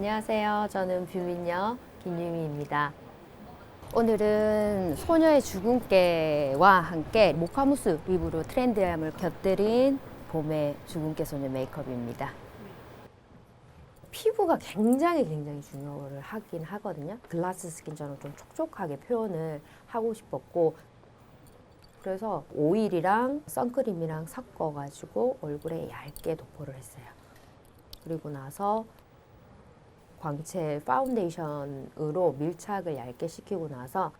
안녕하세요. 저는 뷰민녀 김유미입니다. 오늘은 소녀의 주근깨와 함께 모카무스 립으로 트렌디함을 곁들인 봄의 주근깨 소녀 메이크업입니다. 피부가 굉장히 굉장히 중요를 하긴 하거든요. 글라스 스킨처럼 좀 촉촉하게 표현을 하고 싶었고 그래서 오일이랑 선크림이랑 섞어가지고 얼굴에 얇게 도포를 했어요. 그리고 나서 광채 파운데이션으로 밀착을 얇게 시키고 나서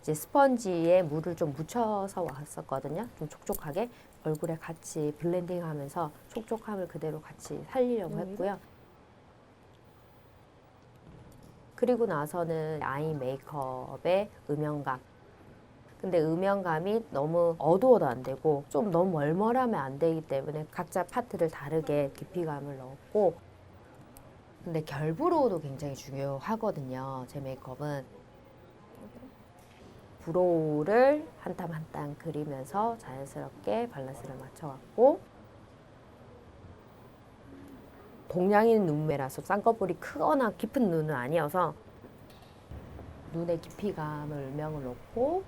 이제 스펀지에 물을 좀 묻혀서 왔었거든요. 좀 촉촉하게 얼굴에 같이 블렌딩하면서 촉촉함을 그대로 같이 살리려고 했고요. 그리고 나서는 아이 메이크업의 음영감. 근데 음영감이 너무 어두워도 안 되고 좀 너무 멀멀하면 안 되기 때문에 각자 파트를 다르게 깊이감을 넣었고 근데 결브로우도 굉장히 중요하거든요. 제 메이크업은 브로우를 한 땀 한 땀 그리면서 자연스럽게 밸런스를 맞춰갖고 동양인 눈매라서 쌍꺼풀이 크거나 깊은 눈은 아니어서 눈의 깊이감을 음영을 넣고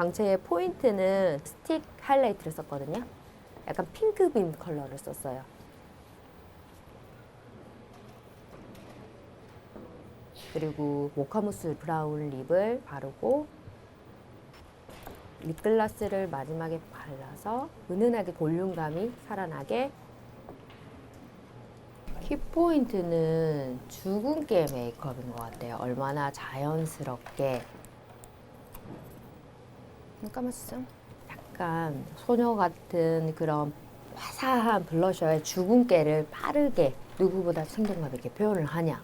광채의 포인트는 스틱 하이라이트를 썼거든요. 약간 핑크빔 컬러를 썼어요. 그리고 모카무스 브라운 립을 바르고 립글라스를 마지막에 발라서 은은하게 볼륨감이 살아나게 키포인트는 주근깨 메이크업인 것 같아요. 얼마나 자연스럽게 까맣죠? 약간 소녀 같은 그런 화사한 블러셔의 주근깨를 빠르게 누구보다 생동감 있게 표현을 하냐.